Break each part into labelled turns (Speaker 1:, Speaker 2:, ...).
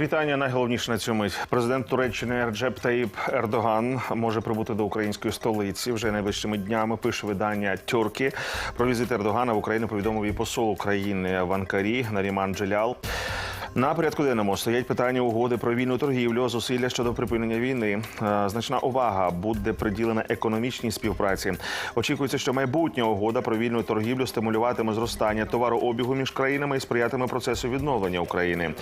Speaker 1: Вітання найголовніше на цьому мить. Президент Туреччини Реджеп Таїп Ердоган може прибути до української столиці вже найближчими днями. Пише видання Тюрки. Про візит Ердогана в Україну повідомив і посол України в Анкарі Наріман Джелял. На порядку денному стоять питання угоди про вільну торгівлю, зусилля щодо припинення війни. Е, Значна увага буде приділена економічній співпраці. Очікується, що майбутня угода про вільну торгівлю стимулюватиме зростання товарообігу між країнами і сприятиме процесу відновлення України.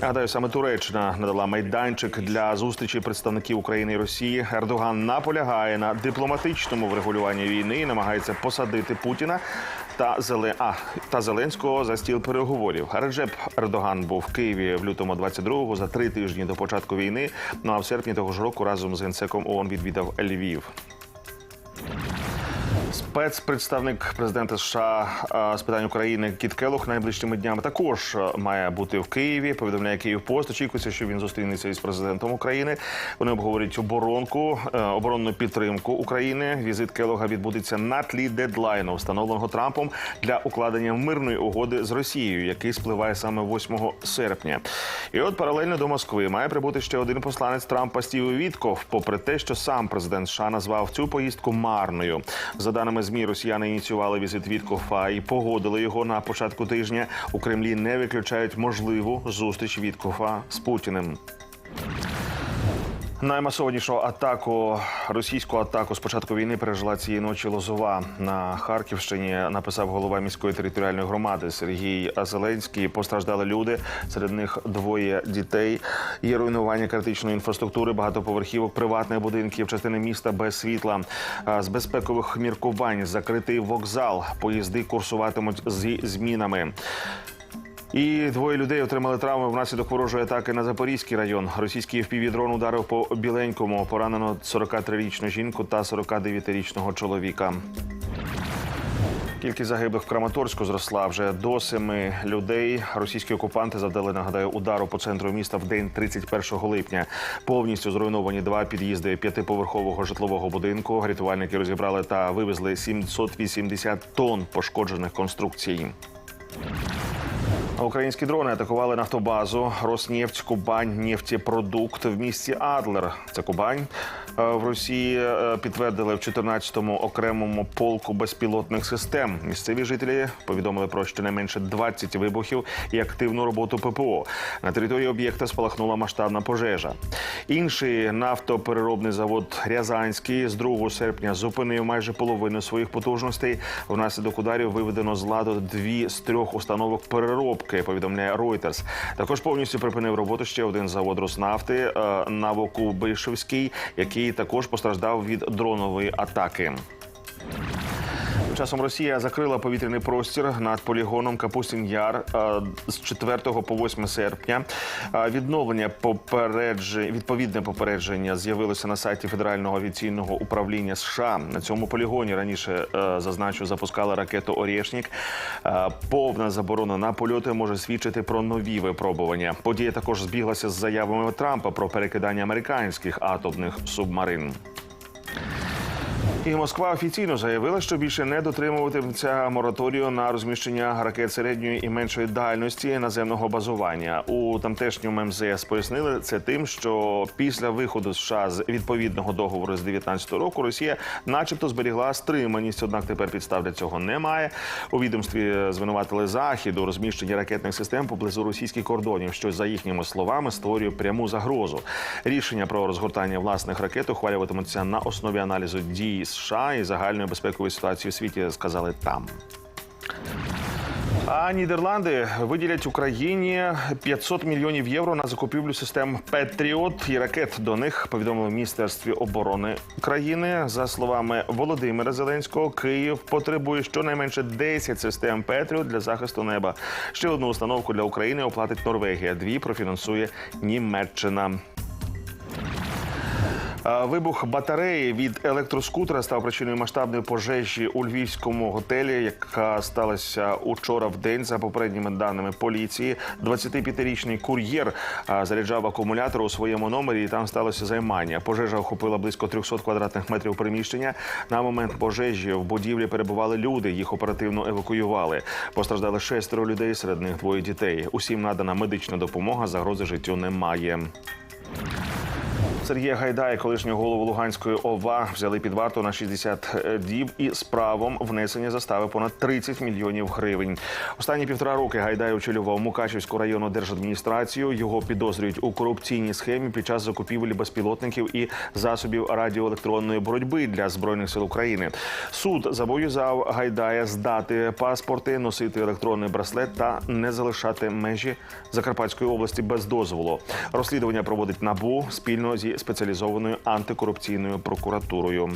Speaker 1: Нагадаю, саме Туреччина надала майданчик для зустрічі представників України і Росії. Ердоган наполягає на дипломатичному врегулюванні війни і намагається посадити Путіна та Зеле... а, та Зеленського за стіл переговорів. Реджеп Ердоган був в Києві в лютому 22-го, за три тижні до початку війни. Ну а в серпні того ж року разом з генсеком ООН відвідав Львів. Спецпредставник президента США з питань України Кіт Келох найближчими днями також має бути в Києві. Повідомляє Київ Пост. Очікується, що він зустрінеться із президентом України. Вони обговорять оборонку, е, оборонну підтримку України. Візит Келога відбудеться на тлі дедлайну, встановленого Трампом для укладення мирної угоди з Росією, який спливає саме 8 серпня. І от паралельно до Москви має прибути ще один посланець Трампа Стів Вітков, попри те, що сам президент США назвав цю поїздку марною. За даними змі, росіяни ініціювали візит Віткофа і погодили його на початку тижня. У Кремлі не виключають можливу зустріч Віткофа з Путіним. Наймасованішу атаку, російську атаку з початку війни пережила цієї ночі Лозова на Харківщині. Написав голова міської територіальної громади Сергій Зеленський. Постраждали люди, серед них двоє дітей. Є руйнування критичної інфраструктури, багатоповерхівок, приватних будинків, частини міста без світла. З безпекових міркувань закритий вокзал. Поїзди курсуватимуть зі змінами. І двоє людей отримали травми внаслідок ворожої атаки на Запорізький район. Російський впівдрон ударив по біленькому. Поранено 43-річну жінку та 49-річного чоловіка. Кількість загиблих в Краматорську зросла вже до семи людей. Російські окупанти завдали, нагадаю, удару по центру міста в день 31 липня. Повністю зруйновані два під'їзди п'ятиповерхового житлового будинку. Рятувальники розібрали та вивезли 780 тонн пошкоджених конструкцій. Українські дрони атакували нафтобазу Роснефть, Кубань, нефтепродукт в місті Адлер. Це Кубань. Е, В Росії е, підтвердили в 14-му окремому полку безпілотних систем. Місцеві жителі повідомили про щонайменше 20 вибухів і активну роботу ППО. На території об'єкта спалахнула масштабна пожежа. Інший нафтопереробний завод Рязанський з 2 серпня зупинив майже половину своїх потужностей. Внаслідок ударів виведено з ладу дві з трьох установок переробки. Повідомляє Reuters. Також повністю припинив роботу ще один завод Роснафти на Вокубишевській, який також постраждав від дронової атаки. Тим часом Росія закрила повітряний простір над полігоном Капустін Яр е, з 4 по 8 серпня. Е, Відновлення попереджень відповідне попередження з'явилося на сайті Федерального авіаційного управління США. На цьому полігоні раніше е, зазначу запускали ракету Орєшнік. Повна заборона на польоти може свідчити про нові випробування. Подія також збіглася з заявами Трампа про перекидання американських атомних субмарин. І Москва офіційно заявила, що більше не дотримуватиметься мораторію на розміщення ракет середньої і меншої дальності наземного базування. У тамтешньому МЗС пояснили це тим, що після виходу США з відповідного договору з 19 року Росія, начебто, зберігла стриманість. Однак тепер підстав для цього немає. У відомстві звинуватили захід у розміщенні ракетних систем поблизу російських кордонів, що за їхніми словами створює пряму загрозу. Рішення про розгортання власних ракет ухвалюватимуться на основі аналізу дій США і загальної безпекової ситуації у світі, сказали там. А Нідерланди виділять Україні 500 мільйонів євро на закупівлю систем Петріот і ракет. До них повідомили в міністерстві оборони країни. За словами Володимира Зеленського, Київ потребує щонайменше 10 систем Петріот для захисту неба. Ще одну установку для України оплатить Норвегія. Дві профінансує Німеччина. Вибух батареї від електроскутера став причиною масштабної пожежі у львівському готелі, яка сталася учора в день. За попередніми даними поліції, 25-річний кур'єр заряджав акумулятор у своєму номері, і там сталося займання. Пожежа охопила близько 300 квадратних метрів приміщення. На момент пожежі в будівлі перебували люди. Їх оперативно евакуювали. Постраждали шестеро людей, серед них двоє дітей. Усім надана медична допомога. Загрози життю немає. Сергія Гайдая, колишнього голову Луганської ОВА, взяли під варту на 60 діб і з правом внесення застави понад 30 мільйонів гривень. Останні півтора роки Гайдай очолював Мукачівську районну держадміністрацію. Його підозрюють у корупційній схемі під час закупівлі безпілотників і засобів радіоелектронної боротьби для збройних сил України. Суд зобов'язав Гайдая здати паспорти, носити електронний браслет та не залишати межі Закарпатської області без дозволу. Розслідування проводить набу спільно зі спеціалізованою антикорупційною прокуратурою.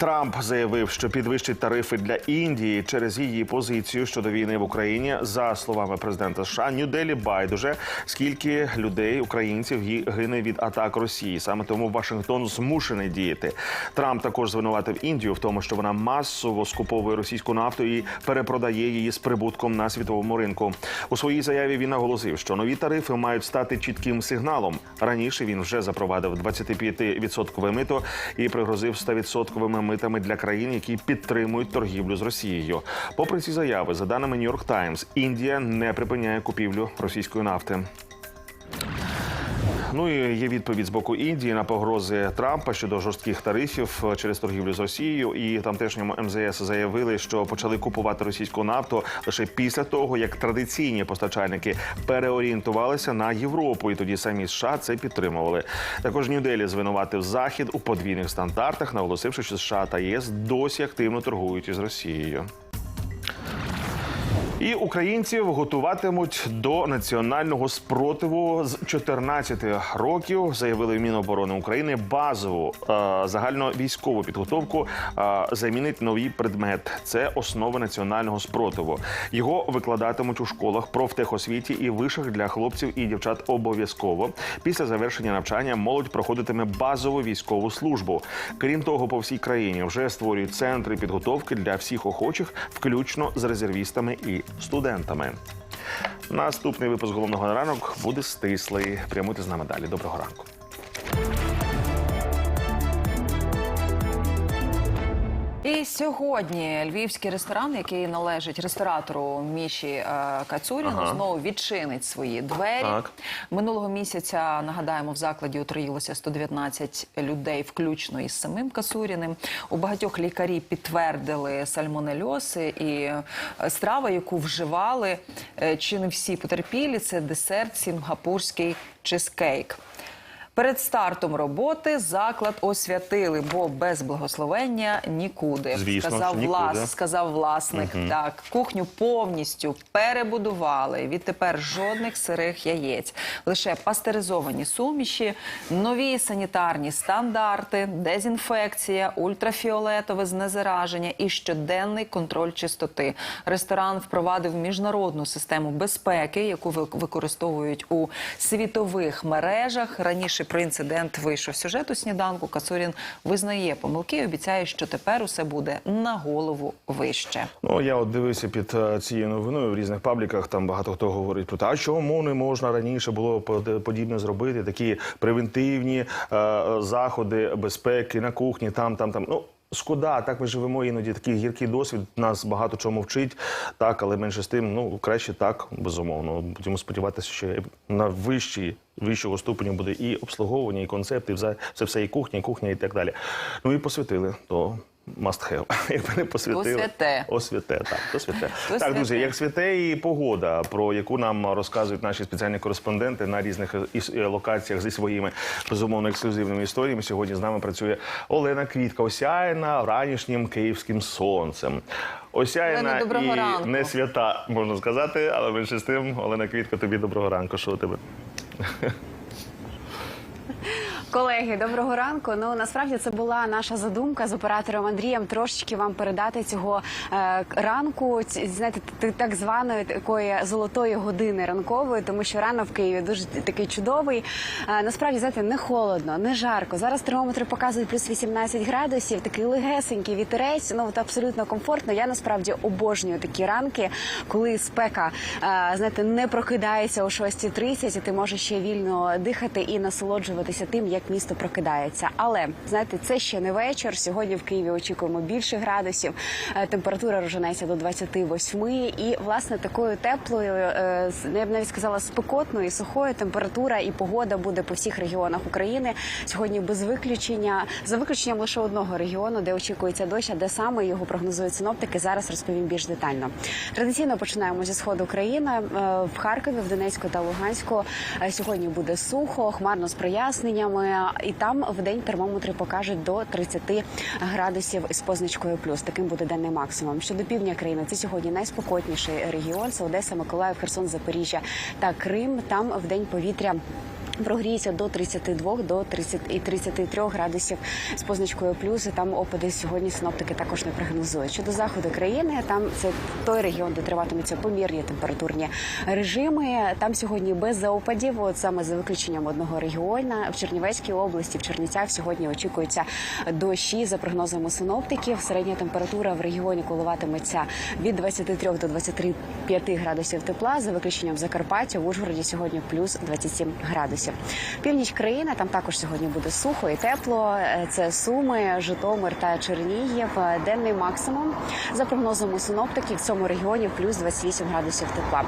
Speaker 1: Трамп заявив, що підвищить тарифи для Індії через її позицію щодо війни в Україні. За словами президента США, Нью-Делі байдуже скільки людей, українців гине від атак Росії. Саме тому Вашингтон змушений діяти. Трамп також звинуватив Індію в тому, що вона масово скуповує російську нафту і перепродає її з прибутком на світовому ринку. У своїй заяві він наголосив, що нові тарифи мають стати чітким сигналом. Раніше він вже запровадив 25% мито і пригрозив 100% митами для країн, які підтримують торгівлю з Росією. Попри ці заяви, за даними New York Times, Індія не припиняє купівлю російської нафти. Ну і є відповідь з боку Індії на погрози Трампа щодо жорстких тарифів через торгівлю з Росією. І тамтешньому МЗС заявили, що почали купувати російську нафту лише після того, як традиційні постачальники переорієнтувалися на Європу, і тоді самі США це підтримували. Також Нью-Делі звинуватив Захід у подвійних стандартах, наголосивши, що США та ЄС досі активно торгують із Росією. І українців готуватимуть до національного спротиву з 14 років. Заявили Міноборони України. Базову е, загальновійськову підготовку е, замінить новий предмет. Це основи національного спротиву. Його викладатимуть у школах, профтехосвіті і вишах для хлопців і дівчат обов'язково. Після завершення навчання молодь проходитиме базову військову службу. Крім того, по всій країні вже створюють центри підготовки для всіх охочих, включно з резервістами і студентами. Наступний випуск головного ранок буде стислий. Прямуйте з нами далі. Доброго ранку.
Speaker 2: І сьогодні львівський ресторан, який належить ресторатору Міші е, Кацуріну,
Speaker 1: Ага.
Speaker 2: знову відчинить свої двері.
Speaker 1: Так.
Speaker 2: Минулого місяця нагадаємо, в закладі отруїлося 119 людей, включно із самим Кацуріним. У багатьох лікарі підтвердили сальмонельози і е, страва, яку вживали, е, чи не всі потерпілі, це десерт сінгапурський чизкейк. Перед стартом роботи заклад освятили, бо без благословення нікуди.
Speaker 1: Звісно,
Speaker 2: сказав,
Speaker 1: нікуди.
Speaker 2: влас, сказав власник. Так, кухню повністю перебудували. Відтепер жодних сирих яєць, лише пастеризовані суміші, нові санітарні стандарти, дезінфекція, ультрафіолетове знезараження і щоденний контроль чистоти. Ресторан впровадив міжнародну систему безпеки, яку ви- використовують у світових мережах. Раніше про інцидент вийшов сюжет у сніданку. Кацурін визнає помилки і обіцяє, що тепер усе буде на голову вище.
Speaker 1: Ну я от дивився під е, цією новиною в різних пабліках. Там багато хто говорить про те, а чому не можна раніше було под- подібне зробити? Такі превентивні е, заходи безпеки на кухні, там, там, там. Ну. Шкода, так ми живемо іноді такий гіркий досвід. Нас багато чому вчить, так, але менше з тим, ну краще так, безумовно. Будемо сподіватися, що на вищій вищого ступеню буде і обслуговування, і концепти, і все, все і кухня, і кухня, і так далі. Ну і посвятили то. Must have. Якби не посвятили.
Speaker 2: То святе.
Speaker 1: О, так, то святе.
Speaker 2: То
Speaker 1: так, друзі, як святе і погода, про яку нам розказують наші спеціальні кореспонденти на різних е, е, локаціях зі своїми безумовно ексклюзивними історіями. Сьогодні з нами працює Олена Квітка, осяяна ранішнім київським сонцем. Осяяна
Speaker 2: Олена,
Speaker 1: і
Speaker 2: ранку.
Speaker 1: не свята, можна сказати, але менше з тим, Олена Квітка, тобі доброго ранку. Що у тебе?
Speaker 3: Колеги, доброго ранку. Ну насправді це була наша задумка з оператором Андрієм трошечки вам передати цього е, ранку, ці- знаєте, т- так званої такої золотої години ранкової, тому що рано в Києві дуже такий чудовий. Е, насправді знаєте, не холодно, не жарко. Зараз термометри показують плюс 18 градусів, такий легесенький вітерець. Ну от абсолютно комфортно. Я насправді обожнюю такі ранки, коли спека е, знаєте, не прокидається о 6.30, і ти можеш ще вільно дихати і насолоджуватися тим, як місто прокидається. Але знаєте, це ще не вечір. Сьогодні в Києві очікуємо більше градусів. Е, Температура розженеться до 28. І власне такою теплою, е, з- я б навіть сказала, спекотною сухою температура і погода буде по всіх регіонах України. Сьогодні без виключення за виключенням лише одного регіону, де очікується дощ, а де саме його прогнозують синоптики. Зараз розповім більш детально. Традиційно починаємо зі сходу країни Е, в Харкові, в Донецьку та Луганську. Сьогодні буде сухо, хмарно з проясненнями, і там в день термометри покажуть до 30 градусів з позначкою плюс. Таким буде денний максимум. Щодо півдня країни, це сьогодні найспокотніший регіон. Це Одеса, Миколаїв, Херсон, Запоріжжя та Крим. Там в день повітря. Прогріється до 32 до 30 і 33 градусів з позначкою плюс. І Там опади сьогодні синоптики також не прогнозують. Щодо заходу країни, там це той регіон, де триватимуться помірні температурні режими. Там сьогодні без заопадів, от саме за виключенням одного регіону в Чернівецькій області, в Чернівцях сьогодні очікується дощі за прогнозами синоптиків. Середня температура в регіоні коливатиметься від 23 до 25 градусів тепла. За виключенням Закарпаття в Ужгороді сьогодні плюс 27 градусів. Північ країни там також сьогодні буде сухо і тепло. Е, Це Суми, Житомир та Чернігів. Е, Денний максимум за прогнозами синоптиків в цьому регіоні плюс 28 градусів тепла.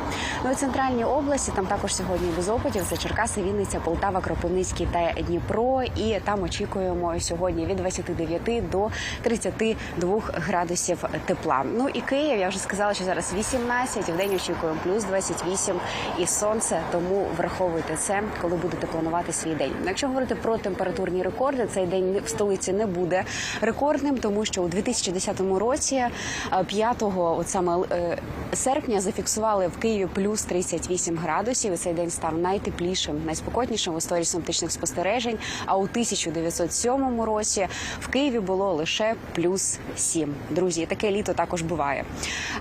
Speaker 3: Ну і центральні області там також сьогодні без опадів. Це Черкаси, Вінниця, Полтава, Кропивницький та Дніпро. І там очікуємо сьогодні від 29 до 32 градусів тепла. Ну і Київ, я вже сказала, що зараз 18, в день очікуємо плюс 28 і сонце. Тому враховуйте це, коли будете планувати свій день. Якщо говорити про температурні рекорди, цей день в столиці не буде рекордним, тому що у 2010 році, е, 5 от саме е, серпня, зафіксували в Києві плюс 38 градусів. І цей день став найтеплішим, найспокійнішим в історії синоптичних спостережень. А у 1907 році в Києві було лише плюс 7. Друзі, таке літо також буває.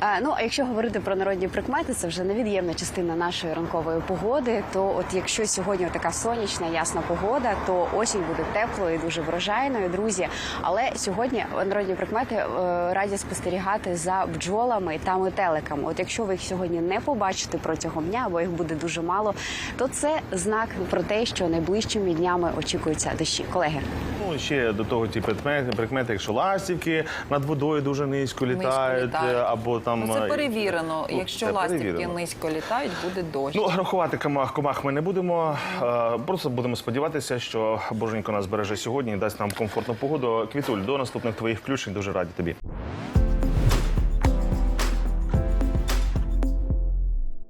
Speaker 3: Е, Ну а якщо говорити про народні прикмети, це вже невід'ємна частина нашої ранкової погоди. То от якщо сьогодні така сонячна, ясна погода, то осінь буде теплою і дуже врожайною, друзі. Але сьогодні народні прикмети е, раді спостерігати за бджолами та метеликами. От якщо ви їх сьогодні не побачите протягом дня, або їх буде дуже мало, то це знак про те, що найближчими днями очікуються дощі. Колеги.
Speaker 1: Ну, ще до того ті прикмети, прикмети, якщо ластівки над водою дуже низько літають,
Speaker 2: літають.
Speaker 1: е, або там
Speaker 2: Ну, це
Speaker 1: е,
Speaker 2: перевірено. Якщо
Speaker 1: це
Speaker 2: ластівки
Speaker 1: перевірено.
Speaker 2: низько літають, буде дощ.
Speaker 1: Ну, рахувати комах, комах ми не будемо. Е, Просто будемо сподіватися, що Боженько нас береже сьогодні і дасть нам комфортну погоду. Квітуль, до наступних твоїх включень. Дуже раді тобі.